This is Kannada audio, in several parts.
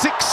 six.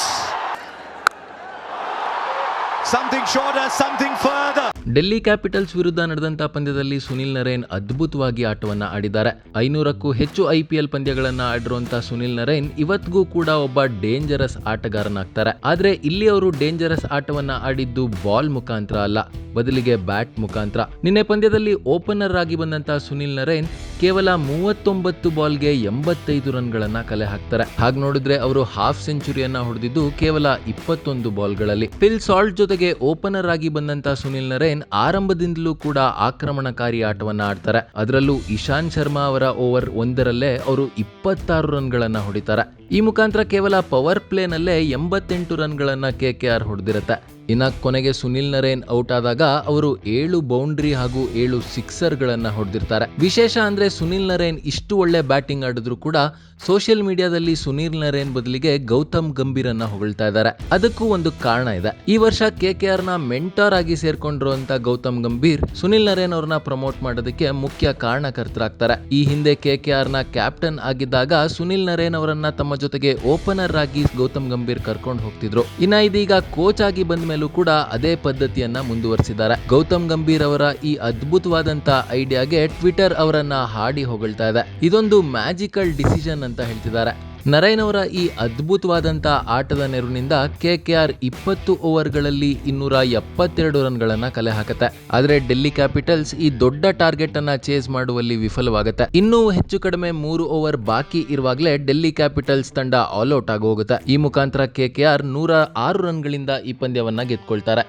Something shorter, something further. Delhi Capitals ವಿರುದ್ಧ ನಡೆದಂತಹ ಪಂದ್ಯದಲ್ಲಿ ಸುನಿಲ್ ನರೇನ್ ಅದ್ಭುತವಾಗಿ ಆಟವನ್ನ ಆಡಿದ್ದಾರೆ. ಐನೂರಕ್ಕೂ ಹೆಚ್ಚು ಐಪಿಎಲ್ ಪಂದ್ಯಗಳನ್ನ ಆಡಿರುವಂತಹ ಸುನಿಲ್ ನರೇನ್ ಇವತ್ತಿಗೂ ಕೂಡ ಒಬ್ಬ ಡೇಂಜರಸ್ ಆಟಗಾರನಾಗ್ತಾರೆ. ಆದ್ರೆ ಇಲ್ಲಿ ಅವರು ಡೇಂಜರಸ್ ಆಟವನ್ನ ಆಡಿದ್ದು ಬಾಲ್ ಮುಖಾಂತರ ಅಲ್ಲ, ಬದಲಿಗೆ ಬ್ಯಾಟ್ ಮುಖಾಂತರ. ನಿನ್ನೆ ಪಂದ್ಯದಲ್ಲಿ ಓಪನರ್ ಆಗಿ ಬಂದಂತ ಸುನಿಲ್ ನರೇನ್ ಕೇವಲ ಮೂವತ್ತೊಂಬತ್ತು ಬಾಲ್ಗೆ ಎಂಬತ್ತೈದು ರನ್ಗಳನ್ನ ಕಲೆ ಹಾಕ್ತಾರೆ. ಹಾಗೆ ನೋಡಿದ್ರೆ ಅವರು ಹಾಫ್ ಸೆಂಚುರಿಯನ್ನ ಹೊಡೆದಿದ್ದು ಕೇವಲ ಇಪ್ಪತ್ತೊಂದು ಬಾಲ್ಗಳಲ್ಲಿ. ಫಿಲ್ ಸಾಲ್ಟ್ ಜೊತೆಗೆ ಓಪನರ್ ಆಗಿ ಬಂದಂತ ಸುನಿಲ್ ನರೇನ್ ಆರಂಭದಿಂದಲೂ ಕೂಡ ಆಕ್ರಮಣಕಾರಿ ಆಟವನ್ನ ಆಡ್ತಾರೆ. ಅದರಲ್ಲೂ ಇಶಾಂತ್ ಶರ್ಮಾ ಅವರ ಓವರ್ ಒಂದರಲ್ಲೇ ಅವರು ಇಪ್ಪತ್ತಾರು ರನ್ಗಳನ್ನ ಹೊಡಿತಾರೆ. ಈ ಮುಖಾಂತರ ಕೇವಲ ಪವರ್ ಪ್ಲೇನಲ್ಲೇ ಎಂಬತ್ತೆಂಟು ರನ್ಗಳನ್ನ ಕೆ ಕೆ ಆರ್ ಹೊಡೆದಿರುತ್ತೆ. ಇನ್ನ ಕೊನೆಗೆ ಸುನಿಲ್ ನರೇನ್ ಔಟ್ ಆದಾಗ ಅವರು ಏಳು ಬೌಂಡ್ರಿ ಹಾಗೂ ಏಳು ಸಿಕ್ಸರ್ಗಳನ್ನ ಹೊಡೆದಿರ್ತಾರೆ. ವಿಶೇಷ ಅಂದ್ರೆ ಸುನಿಲ್ ನರೇನ್ ಇಷ್ಟು ಒಳ್ಳೆ ಬ್ಯಾಟಿಂಗ್ ಆಡಿದ್ರು ಕೂಡ ಸೋಷಿಯಲ್ ಮೀಡಿಯಾದಲ್ಲಿ ಸುನಿಲ್ ನರೇನ್ ಬದಲಿಗೆ ಗೌತಮ್ ಗಂಭೀರನ್ನ ಹೊಗಳ್ತಾ ಇದ್ದಾರೆ. ಅದಕ್ಕೂ ಒಂದು ಕಾರಣ ಇದೆ. ಈ ವರ್ಷ ಕೆ ಕೆ ಆರ್ನ ಮೆಂಟರ್ ಆಗಿ ಸೇರ್ಕೊಂಡಿರುವಂತ ಗೌತಮ್ ಗಂಭೀರ್ ಸುನಿಲ್ ನರೇನ್ ಅವ್ರನ್ನ ಪ್ರಮೋಟ್ ಮಾಡೋದಕ್ಕೆ ಮುಖ್ಯ ಕಾರಣಕರ್ತರಾಗ್ತಾರೆ. ಈ ಹಿಂದೆ ಕೆ ಕೆ ಆರ್ನ ಕ್ಯಾಪ್ಟನ್ ಆಗಿದ್ದಾಗ ಸುನಿಲ್ ನರೇನ್ ಅವರನ್ನ ತಮ್ಮ ಜೊತೆಗೆ ಓಪನರ್ ಆಗಿ ಗೌತಮ್ ಗಂಭೀರ್ ಕರ್ಕೊಂಡು ಹೋಗ್ತಿದ್ರು. ಇನ್ನ ಇದೀಗ ಕೋಚ್ ಆಗಿ ಬಂದ ಮೇಲೂ ಕೂಡ ಅದೇ ಪದ್ಧತಿಯನ್ನ ಮುಂದುವರಿಸಿದ್ದಾರೆ. ಗೌತಮ್ ಗಂಭೀರ್ ಅವರ ಈ ಅದ್ಭುತವಾದಂತ ಐಡಿಯಾಗೆ ಟ್ವಿಟರ್ ಅವರನ್ನ ಹಾಡಿ ಹೊಗಳ್ತಾ ಇದೆ. ಇದೊಂದು ಮ್ಯಾಜಿಕಲ್ ಡಿಸಿಷನ್ ಅಂತ ಹೇಳ್ತಿದ್ದಾರೆ. ನರೈನ್ ಅವರ ಈ ಅದ್ಭುತವಾದಂಥ ಆಟದ ನೆರವಿನಿಂದ ಕೆ ಕೆ ಆರ್ ಇಪ್ಪತ್ತು ಓವರ್ಗಳಲ್ಲಿ ಇನ್ನೂರ ಎಪ್ಪತ್ತೆರಡು ರನ್ಗಳನ್ನು ಕಲೆ ಹಾಕುತ್ತೆ. ಆದರೆ ಡೆಲ್ಲಿ ಕ್ಯಾಪಿಟಲ್ಸ್ ಈ ದೊಡ್ಡ ಟಾರ್ಗೆಟ್ ಅನ್ನ ಚೇಸ್ ಮಾಡುವಲ್ಲಿ ವಿಫಲವಾಗುತ್ತೆ. ಇನ್ನೂ ಹೆಚ್ಚು ಕಡಿಮೆ ಮೂರು ಓವರ್ ಬಾಕಿ ಇರುವಾಗಲೇ ಡೆಲ್ಲಿ ಕ್ಯಾಪಿಟಲ್ಸ್ ತಂಡ ಆಲ್ ಔಟ್ ಆಗಿ ಹೋಗುತ್ತೆ ಈ ಮುಖಾಂತರ ಕೆ ಕೆ ಆರ್ ನೂರ ಆರು ರನ್ಗಳಿಂದ ಈ ಪಂದ್ಯವನ್ನ ಗೆದ್ಕೊಳ್ತಾರೆ.